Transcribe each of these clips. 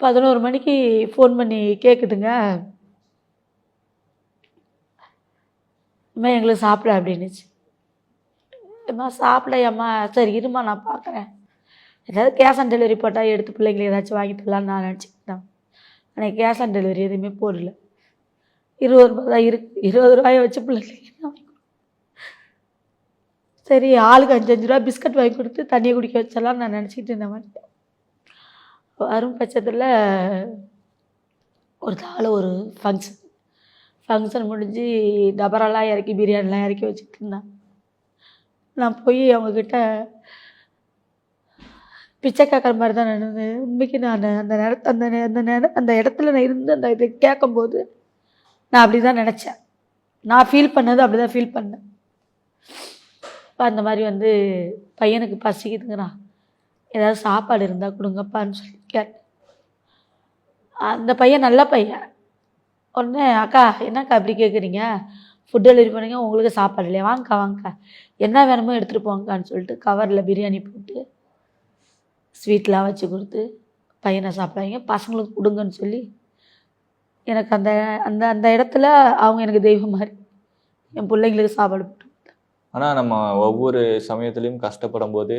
பதினோரு மணிக்கு ஃபோன் பண்ணி கேட்குதுங்க இம்மா எங்களுக்கு சாப்பிட அப்படின்னுச்சு. அம்மா சாப்பிடையம்மா சரி இருமா நான் பார்க்குறேன் ஏதாவது கேஷ் ஆன் டெலிவரி போட்டால் எடுத்து பிள்ளைங்களுக்கு ஏதாச்சும் வாங்கி தரலாம்னு நான் நினச்சிக்கிட்டேன். ஆனால் கேஷ் ஆன் டெலிவரி எதுவுமே போடல. இருபது ரூபா தான் இருக்கு. இருபது ரூபாயை வச்சு பிள்ளைங்களுக்கு என்ன வாங்கி சரி ஆளுக்கு அஞ்சு அஞ்சு ரூபா பிஸ்கட் வாங்கி கொடுத்து தண்ணியை குடிக்க வச்சலாம்னு நான் நினச்சிக்கிட்டு இருந்தேன். மாதிரி வரும் பட்சத்தில் ஒரு தாள் ஒரு ஃபங்க்ஷன் ஃபங்க்ஷன் முடிஞ்சு டபராலாம் இறக்கி பிரியாணிலாம் இறக்கி வச்சுட்டு இருந்தான் நான் போய் அவங்கக்கிட்ட பிச்சை கேட்குற மாதிரி தான் நடந்தது. உண்மைக்கு நான் அந்த நேரத்தை அந்த அந்த நேரம் அந்த இடத்துல நான் இருந்து அந்த இதை கேட்கும்போது நான் அப்படி தான் நினச்சேன். நான் ஃபீல் பண்ணது அப்படி தான் ஃபீல் பண்ணேன். இப்போ அந்த மாதிரி வந்து பையனுக்கு பசிக்குதுங்கிறான் ஏதாவது சாப்பாடு இருந்தால் கொடுங்கப்பான்னு சொல்லி. கேட் அந்த பையன் நல்ல பையன். உடனே அக்கா என்னக்கா அப்படி கேட்குறீங்க ஃபுட் டெலிவரி பண்ணுங்க உங்களுக்கு சாப்பாடு இல்லையா? வாங்கக்கா வாங்கக்கா. என்ன வேணுமோ எடுத்துகிட்டு போங்கக்கான்னு சொல்லிட்டு கவரில் பிரியாணி போட்டு ஸ்வீட்லாம் வச்சு கொடுத்து பையனை சாப்பிடாங்க பசங்களுக்கு கொடுங்கன்னு சொல்லி எனக்கு அந்த அந்த அந்த இடத்துல அவங்க எனக்கு தெய்வம் மாதிரி என் பிள்ளைங்களுக்கு சாப்பாடு போட்டு ஆனால் நம்ம ஒவ்வொரு சமயத்துலையும் கஷ்டப்படும் போது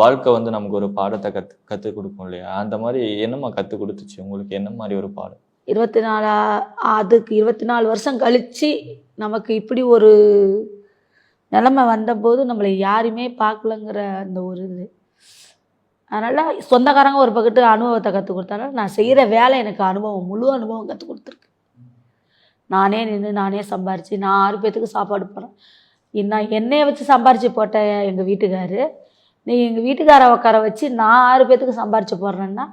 வாழ்க்கை வந்து நமக்கு ஒரு பாடத்தை கற்று கற்றுக் கொடுக்கும் இல்லையா? அந்த மாதிரி என்னம்மா கற்றுக் கொடுத்துச்சு? உங்களுக்கு என்ன மாதிரி ஒரு பாடம்? இருபத்தி நாலா அதுக்கு இருபத்தி நாலு வருஷம் கழித்து நமக்கு இப்படி ஒரு நிலமை வந்தபோது நம்மளை யாருமே பார்க்கலங்கிற அந்த ஒரு இது. அதனால் சொந்தக்காரங்க ஒரு பக்கத்து அனுபவத்தை கற்றுக் கொடுத்தாலும் நான் செய்கிற வேலை எனக்கு அனுபவம் முழு அனுபவம் கற்றுக் கொடுத்துருக்கு. நானே நின்று நானே சம்பாரித்து நான் ஆறு பேர்த்துக்கு சாப்பாடு போடுறேன். நான் என்னையை வச்சு சம்பாரித்து போட்ட எங்கள் வீட்டுக்காரு நீ எங்கள் வீட்டுக்கார உட்கார வச்சு நான் ஆறு பேர்த்துக்கு சம்பாரித்து போடுறேன்னா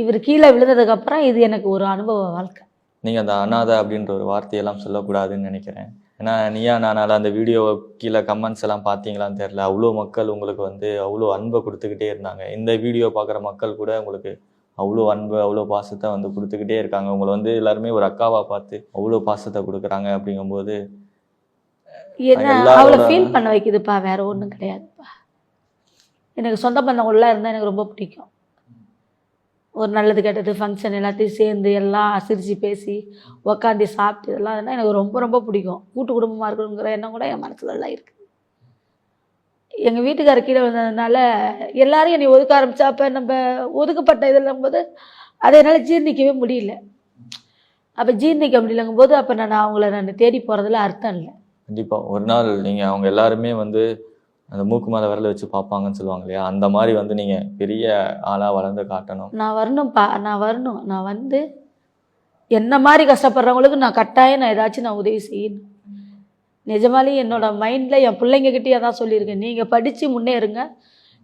இவர் கீழே விழுந்ததுக்கப்புறம் இது எனக்கு ஒரு அனுபவ வாழ்க்கை. நீங்கள் அந்த அனாதை அப்படின்ற ஒரு வார்த்தையெல்லாம் சொல்லக்கூடாதுன்னு நினைக்கிறேன். ஏன்னா நீயா நானால் அந்த வீடியோ கீழே கமெண்ட்ஸ் எல்லாம் பார்த்தீங்களான்னு தெரில அவ்வளோ மக்கள் உங்களுக்கு வந்து அவ்வளோ அன்பை கொடுத்துக்கிட்டே இருந்தாங்க. இந்த வீடியோ பார்க்குற மக்கள் கூட உங்களுக்கு அவ்வளோ அன்பு அவ்வளோ பாசத்தை வந்து கொடுத்துக்கிட்டே இருக்காங்க. உங்களை வந்து எல்லாருமே ஒரு அக்காவாக பார்த்து அவ்வளோ பாசத்தை கொடுக்குறாங்க அப்படிங்கும்போது என்ன? அவளை ஃபீல் பண்ண வைக்குதுப்பா வேற ஒன்றும் கிடையாதுப்பா. எனக்கு சொந்த பந்தங்கள்லாம் இருந்தால் எனக்கு ரொம்ப பிடிக்கும். ஒரு நல்லது கெட்டது ஃபங்க்ஷன் எல்லாத்தையும் சேர்ந்து எல்லாம் சிரித்து பேசி உக்காந்து சாப்பிட்டு இதெல்லாம் இருந்தால் எனக்கு ரொம்ப ரொம்ப பிடிக்கும். கூட்டு குடும்பமாக இருக்கணுங்கிற எண்ணம் கூட என் மனசுல எல்லாம் இருக்குது எங்கள் வீட்டுக்கார கீழே வந்ததுனால எல்லாரும் என்னை ஒதுக்க ஆரம்பிச்சா அப்போ நம்ம ஒதுக்கப்பட்ட இதெல்லாம் போது அதை என்னால் ஜீர்ணிக்கவே முடியல. அப்போ ஜீர்ணிக்க முடியலங்கும் போது அப்போ நான் அவங்கள நான் தேடி போகிறதுல அர்த்தம் இல்லை. கண்டிப்பாக ஒரு நாள் நீங்கள் அவங்க எல்லாருமே வந்து அந்த மூக்கு மேலே விரல வச்சு பார்ப்பாங்கன்னு சொல்லுவாங்க இல்லையா? அந்த மாதிரி வந்து நீங்கள் பெரிய ஆளாக வளர்ந்து காட்டணும். நான் வரணும்ப்பா நான் வரணும். நான் வந்து என்ன மாதிரி கஷ்டப்படுறவங்களுக்கு நான் கட்டாயம் நான் ஏதாச்சும் நான் உதவி செய்யணும். நிஜமாலே என்னோட மைண்டில் என் பிள்ளைங்கக்கிட்டே தான் சொல்லியிருக்கேன். நீங்கள் படித்து முன்னேறுங்க.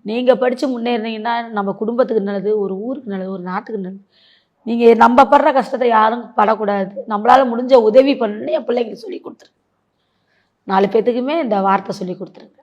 நீங்கள் படித்து முன்னேறினீங்கன்னா நம்ம குடும்பத்துக்கு நல்லது ஒரு ஊருக்கு நல்லது ஒரு நாட்டுக்கு நல்லது. நீங்கள் நம்ம படுற கஷ்டத்தை யாரும் படக்கூடாது. நம்மளால் முடிஞ்ச உதவி பண்ணணும்னு என் பிள்ளைங்களுக்கு சொல்லி கொடுத்துருக்கேன் நாலு பேர்த்துக்குமே இந்த வார்த்தை சொல்லி கொடுத்துருங்க